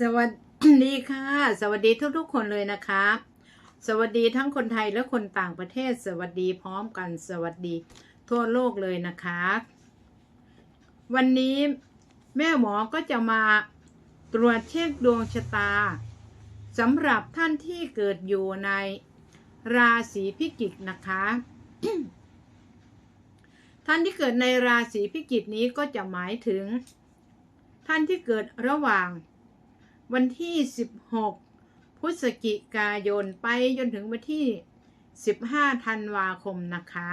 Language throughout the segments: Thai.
สวัสดีค่ะ สวัสดีทุกๆคนเลยนะคะ สวัสดีทั้งคนไทยและคนต่างประเทศ สวัสดีพร้อมกันสวัสดีทั่วโลกเลยนะคะ วันนี้แม่หมอก็จะมาตรวจเช็คดวงชะตาสำหรับท่านที่เกิดอยู่ในราศีพิจิกนะคะ ท่านที่เกิดในราศีพิจิกนี้ก็จะหมายถึง ท่านที่เกิดระหว่าง วันที่ 16 พฤศจิกายนไปจนถึงวันที่ 15 ธันวาคมนะคะ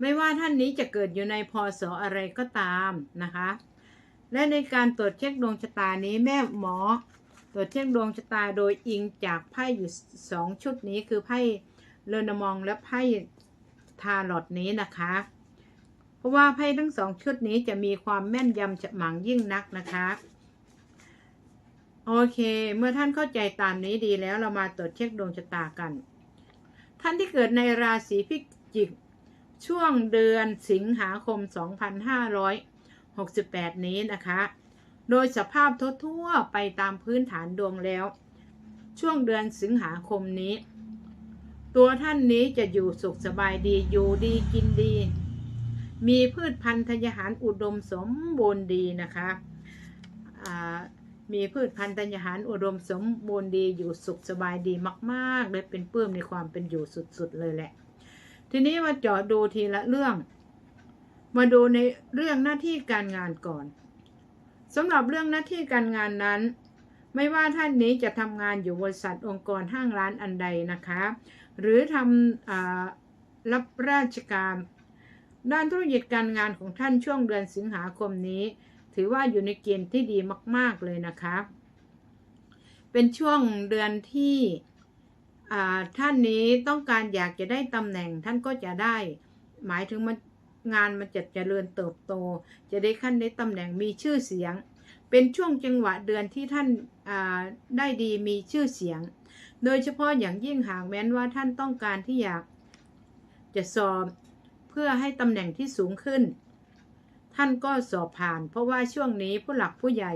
ไม่ว่าท่านนี้จะเกิดอยู่ในพศออะไรก็ตามนะคะ และในการตรวจเช็คดวงชะตานี้แม่หมอ ตรวจเช็คดวงชะตาโดยอิงจากไพ่อยู่สองชุดนี้คือไพ่เลนมองและไพ่ทาลอตนี้นะคะ เพราะว่าไพ่ทั้งสองชุดนี้จะมีความแม่นยำฉมังยิ่งนักนะคะ โอเค เมื่อท่านเข้าใจตามนี้ดีแล้วเรามาตรวจเช็คดวงชะตากัน ท่านที่เกิดในราศีพิจิก ช่วงเดือนสิงหาคม 2568 นี้นะคะ โดยสภาพทั่วไปตามพื้นฐานดวงแล้ว ช่วงเดือนสิงหาคมนี้ ตัวท่านนี้จะอยู่สุขสบายดีอยู่ดีกินดี มีพืชพันธุ์ธัญญาหารอุดมสมบูรณ์ดีนะคะอ่า มีพืชพันธุ์ธัญญาหารอุดมสมบูรณ์ดีอยู่สุขสบายดีมากๆเลยเป็นปลื้มในความเป็นอยู่สุดๆเลยแหละ ทีนี้มาเจาะดูทีละเรื่อง มาดูในเรื่องหน้าที่การงานก่อนสำหรับเรื่องหน้าที่การงานนั้น ไม่ว่าท่านนี้จะทำงานอยู่บริษัทองค์กรห้างร้านอันใดนะคะ หรือทำรับราชการ ด้านธุรกิจการงานของท่านช่วงเดือนสิงหาคมนี้ ถือว่าอยู่ในเกณฑ์ที่ดีมาก ๆ เลยนะคะ เป็นช่วงเดือนที่ท่านนี้ต้องการอยากจะได้ตำแหน่งท่านก็จะได้ หมายถึงมันงานมันจะเจริญเติบโต จะได้ขั้นได้ตำแหน่งมีชื่อเสียง เป็นช่วงจังหวะเดือนที่ท่านาได้ดีมีชื่อเสียง โดยเฉพาะอย่างยิ่งหากแม้นว่าท่านต้องการที่อยากจะสอบเพื่อให้ตำแหน่งที่สูงขึ้น ท่านก็สอบผ่าน เพราะว่าช่วงนี้ผู้หลักผู้ใหญ่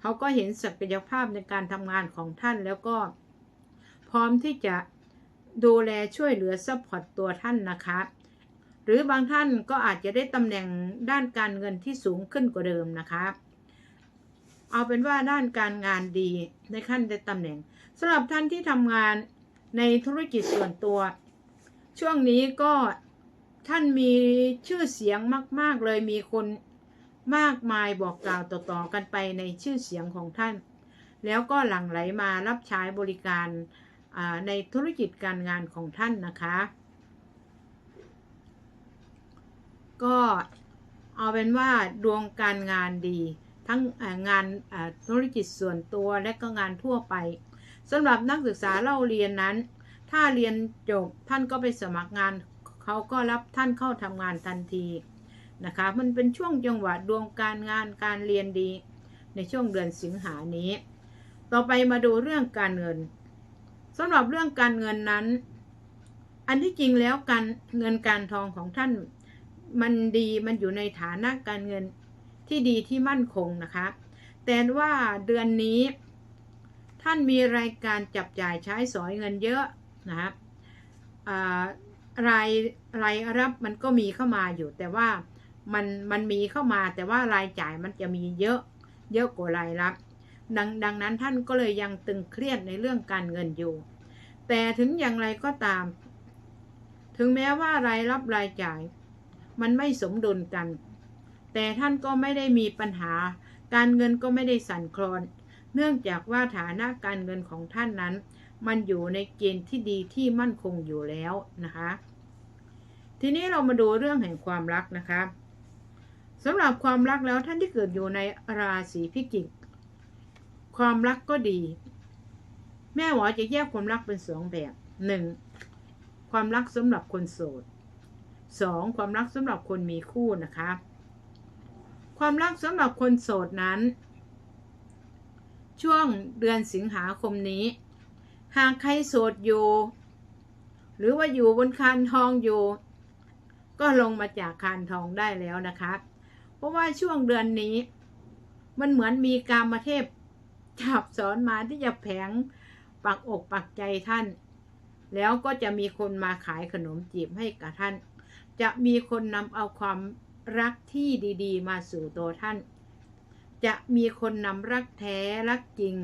เขาก็เห็นศักยภาพในการทำงานของท่านแล้วก็ พร้อมที่จะดูแลช่วยเหลือซัพพอร์ตตัวท่านนะคะ หรือบางท่านก็อาจจะได้ตำแหน่งด้านการเงินที่สูงขึ้นกว่าเดิมนะคะ เอาเป็นว่าด้านการงานดีในขั้นได้ตำแหน่งสำหรับท่านที่ทำงานในธุรกิจส่วนตัว ช่วงนี้ก็ ท่านมีชื่อเสียงมาก ๆ เลยมีคนมากมายบอกกล่าวต่อๆกันไปในชื่อเสียงของท่าน แล้วก็หลั่งไหลมารับใช้บริการในธุรกิจการงานของท่านนะคะ ก็เอาเป็นว่าดวงการงานดี ทั้งงานธุรกิจส่วนตัวและก็งานทั่วไปสำหรับนักศึกษาเล่าเรียนนั้น ถ้าเรียนจบท่านก็ไปสมัครงาน เขาก็รับท่านเข้าทำงานทันทีนะคะ มันเป็นช่วงจังหวะดวงการงานการเรียนดี ในช่วงเดือนสิงหานี้ ต่อไปมาดูเรื่องการเงินสำหรับเรื่องการเงินนั้น อันที่จริงแล้วการเงินการทองของท่านมันดีมันอยู่ในฐานะการเงินที่ดีที่มั่นคงนะคะ แต่ว่าเดือนนี้ ท่านมีรายการจับจ่ายใช้สอยเงินเยอะนะครับ รายรายรับมันก็มีเข้ามาอยู่ แต่ว่ามันมันมีเข้ามา แต่ว่ารายจ่ายมันจะมีเยอะเยอะกว่ารายรับ ดังดังนั้นท่านก็เลยยังตึงเครียดในเรื่องการเงินอยู่ แต่ถึงอย่างไรก็ตาม ถึงแม้ว่ารายรับรายจ่าย มันไม่สมดุลกัน แต่ท่านก็ไม่ได้มีปัญหา การเงินก็ไม่ได้สั่นคลอน เนื่องจากว่าฐานะการเงินของท่านนั้น มันอยู่ในเกณฑ์ที่ดีที่มั่นคงอยู่แล้วนะคะ ทีนี้เรามาดูเรื่องแห่งความรักนะคะสำหรับความรักแล้วท่านที่เกิดอยู่ในราศีพิจิก ความรักก็ดี แม่หมอจะแยกความรักเป็นสองแบบหนึ่งความรักสำหรับคนโสดสองความรักสำหรับคนมีคู่นะคะ ความรักสำหรับคนโสดนั้น ช่วงเดือนสิงหาคมนี้ หากใครโสดอยู่ หรือว่าอยู่บนคานทองอยู่ ก็ลงมาจากคานทองได้แล้วนะคะ เพราะว่าช่วงเดือนนี้ มันเหมือนมีกามเทพจับสอนมาที่จะแผงปักอกปักใจท่าน แล้วก็จะมีคนมาขายขนมจีบให้กับท่าน จะมีคนนำเอาความรักที่ดีๆ มาสู่ตัวท่าน จะมีคนนำรักแท้รักจริง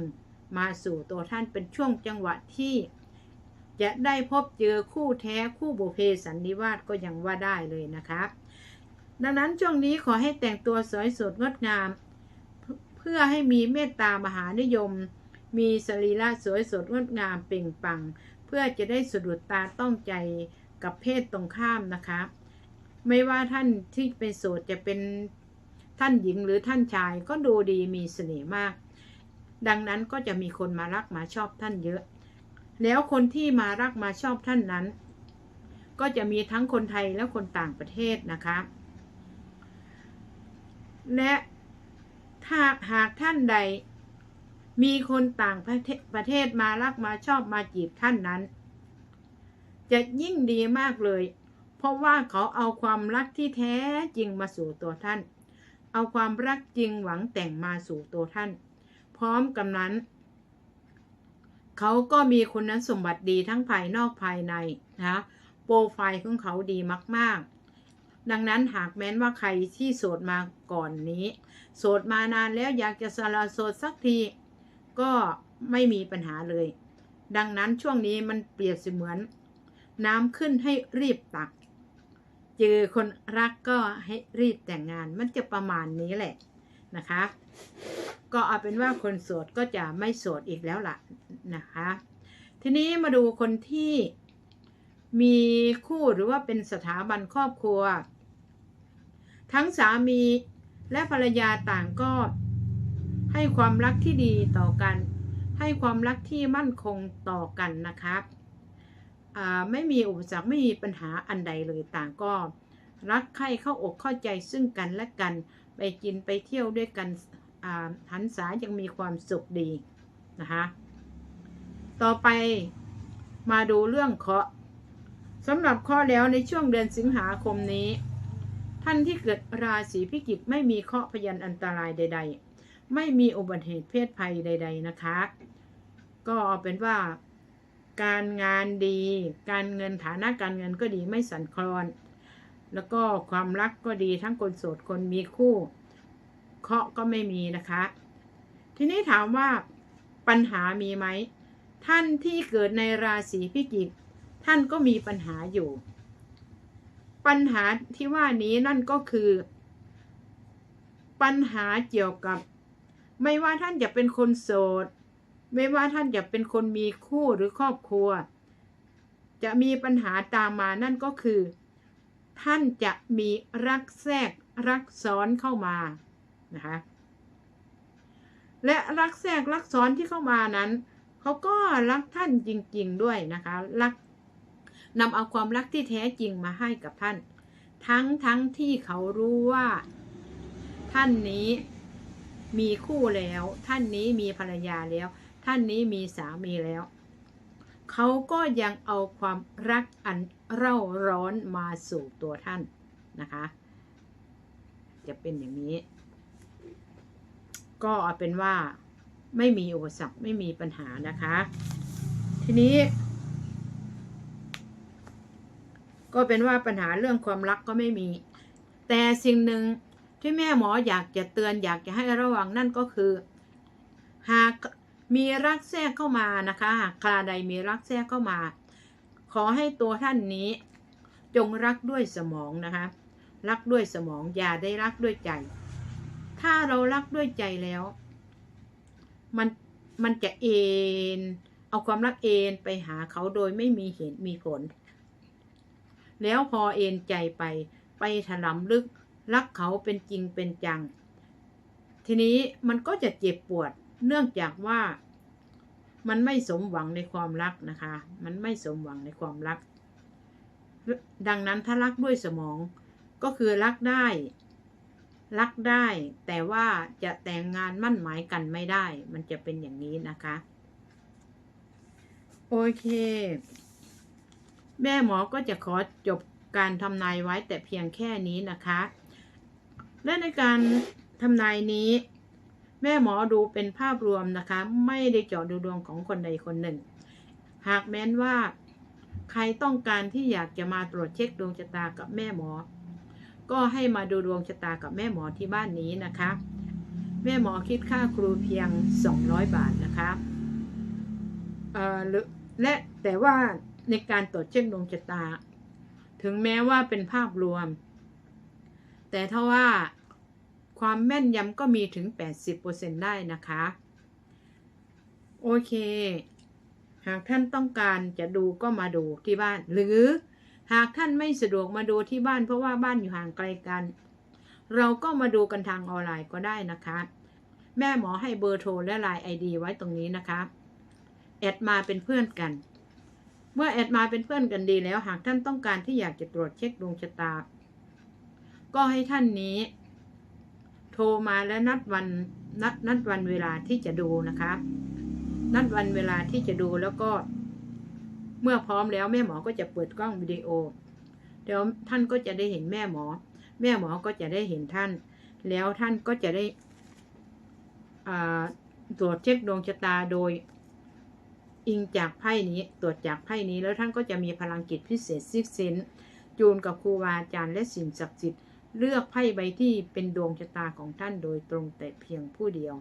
มาสู่ตัวท่านเป็นช่วงจังหวะที่ จะได้พบเจอคู่แท้คู่บุพเพสันนิวาสก็ยังว่าได้เลยนะคะดังนั้นช่วงนี้ขอให้แต่งตัวสวยสดงดงาม เพื่อให้มีเมตตามหานิยม มีสรีระสวยสดงดงามเปล่งปัง เพื่อจะได้สะดุดตาต้องใจกับเพศตรงข้ามนะคะ ไม่ว่าท่านที่เป็นโสดจะเป็นท่านหญิงหรือท่านชายก็ดูดีมีเสน่ห์มาก ดังนั้นก็จะมีคนมารักมาชอบท่านเยอะ แล้วคนที่มารักมาชอบท่านนั้น ก็จะมีทั้งคนไทยและคนต่างประเทศนะคะ และถ้าหากท่านใด มีคนต่างประเทศประเทศมารักมาชอบมาจีบท่านนั้น จะยิ่งดีมากเลย เพราะว่าเขาเอาความรักที่แท้จริงมาสู่ตัวท่าน เอาความรักจริงหวังแต่งมาสู่ตัวท่าน พร้อมกับนั้น เขาก็มีคุณสมบัติดีทั้งภายนอกภายในนะคะโปรไฟล์ของเขาดีมาก ๆ ดังนั้นหากแม้นว่าใครที่โสดมาก่อนนี้ โสดมานานแล้วอยากจะสละโสดสักที ก็ไม่มีปัญหาเลย ดังนั้นช่วงนี้มันเปรียบเสมือน น้ำขึ้นให้รีบตัก เจอคนรักก็ให้รีบแต่งงานมันจะประมาณนี้แหละ นะคะ ก็เอาเป็นว่าคนโสดก็จะไม่โสดอีกแล้วล่ะนะคะ ทีนี้มาดูคนที่มีคู่หรือว่าเป็นสถาบันครอบครัว ทั้งสามีและภรรยาต่างก็ให้ความรักที่ดีต่อกัน ให้ความรักที่มั่นคงต่อกันนะครับไม่มีอุปสรรคไม่มีปัญหาอันใดเลยต่างก็ รักใคร่เข้าอกเข้าใจซึ่งกันและกัน ไปกินไปเที่ยวด้วยกันหันษายังมีความสุขดีนะคะต่อไปมาดูเรื่องเคาะสำหรับข้อแล้วในช่วงเดือนสิงหาคมนี้ ท่านที่เกิดราศีพิจิกไม่มีเคาะพยันอันตรายใด ๆ ไม่มีอุบัติเหตุเพศภัยใด ๆนะคะ ก็เอาเป็นว่าการงานดี การเงินฐานะการเงินก็ดีไม่สั่นคลอน แล้วก็ความรักก็ดีทั้งคนโสดคนมีคู่ เคาะก็ไม่มีนะคะ ทีนี้ถามว่าปัญหามีไหม ท่านที่เกิดในราศีพิจิก ท่านก็มีปัญหาอยู่ ปัญหาที่ว่านี้นั่นก็คือ ปัญหาเกี่ยวกับ ไม่ว่าท่านจะเป็นคนโสด ไม่ว่าท่านจะเป็นคนมีคู่หรือครอบครัว จะมีปัญหาตามมานั่นก็คือ ท่านจะมีรักแทรกรักซ้อนเข้ามานะคะและรักแทรกรักซ้อนที่เข้ามานั้นเขาก็รักท่านจริง ๆด้วยนะคะรักนำเอาความรักที่แท้จริงมาให้กับท่าน ทั้งทั้งที่เขารู้ว่า ท่านนี้มีคู่แล้ว ท่านนี้มีภรรยาแล้ว ท่านนี้มีสามีแล้ว เขาก็ยังเอาความรักอันเร่าร้อนมาสู่ตัวท่านนะคะ จะเป็นอย่างนี้ ก็เอาเป็นว่าไม่มีอุปสรรคไม่มีปัญหานะคะ ทีนี้ ก็เป็นว่าปัญหาเรื่องความรักก็ไม่มี แต่สิ่งหนึ่งที่แม่หมออยากจะเตือนอยากจะให้ระวังนั่นก็คือ หาก มีรักแทรกเข้ามานะคะหากใครใดมีรักแทรกเข้ามา ขอให้ตัวท่านนี้ จงรักด้วยสมองนะคะ รักด้วยสมองอย่าได้รักด้วยใจ ถ้าเรารักด้วยใจแล้ว มันมันจะเอ็นเอาความรักเอ็นไปหาเขาโดยไม่มีเหตุมีผล แล้วพอเอ็นใจไปไปถลำลึกรักเขาเป็นจริงเป็นจัง ทีนี้มันก็จะเจ็บปวด เนื่องจากว่ามันไม่สมหวังในความรักนะคะ มันไม่สมหวังในความรัก ดังนั้นถ้ารักด้วยสมองก็คือรักได้ รักได้ แต่ว่าจะแต่งงานมั่นหมายกันไม่ได้ มันจะเป็นอย่างนี้นะคะ โอเค แม่หมอก็จะขอจบการทำนายไว้แต่เพียงแค่นี้นะคะ และในการทำนายนี้ แม่หมอดูเป็นภาพรวมนะคะ ไม่ได้เจาะดูดวงของคนใดคนหนึ่ง หากแม้นว่าใครต้องการที่อยากจะมาตรวจเช็คดวงชะตากับแม่หมอ ก็ให้มาดูดวงชะตากับแม่หมอที่บ้านนี้นะคะ แม่หมอคิดค่าครูเพียง 200 บาทนะคะเอ่อและแต่ว่าในการตรวจเช็คดวงชะตา ถึงแม้ว่าเป็นภาพรวม แต่ถ้าว่า ความแม่นยำก็มีถึง 80%ได้นะคะ โอเค หากท่านต้องการจะดูก็มาดูที่บ้าน หรือหากท่านไม่สะดวกมาดูที่บ้าน เพราะว่าบ้านอยู่ห่างไกลกัน เราก็มาดูกันทางออนไลน์ก็ได้นะคะ แม่หมอให้เบอร์โทรและไลน์ไอดีไว้ตรงนี้นะคะ แอดมาเป็นเพื่อนกัน เมื่อแอดมาเป็นเพื่อนกันดีแล้ว หากท่านต้องการที่อยากจะตรวจเช็คดวงชะตา ก็ให้ท่านนี้ ทรมาและนัดวันนัดนัดวันเวลาที่จะดูนะคะ นัดวันเวลาที่จะดูแล้วก็ เมื่อพร้อมแล้วแม่หมอก็จะเปิดกล้องวิดีโอเดี๋ยวท่านก็จะได้เห็นแม่หมอ แม่หมอก็จะได้เห็นท่าน แล้วท่านก็จะได้ตรวจเช็คดวงชะตาโดยอิงจากไพ่นี้ตรวจจากไพ่นี้แล้วท่านก็จะมีพลังจิตพิเศษซิกเซนจูนกับครูบาอาจารย์และสิ่งศักดิ์สิทธิ์ เลือกไพ่ใบที่เป็นดวงชะตาของท่านโดยตรงแต่เพียงผู้เดียว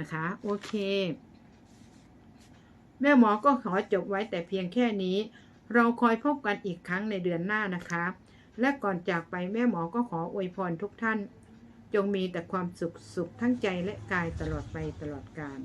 นะคะ โอเค แม่หมอก็ขอจบไว้แต่เพียงแค่นี้ เราคอยพบกันอีกครั้งในเดือนหน้านะคะ และก่อนจากไปแม่หมอก็ขออวยพรทุกท่าน จงมีแต่ความสุขสุขทั้งใจและกายตลอดไปตลอดกาล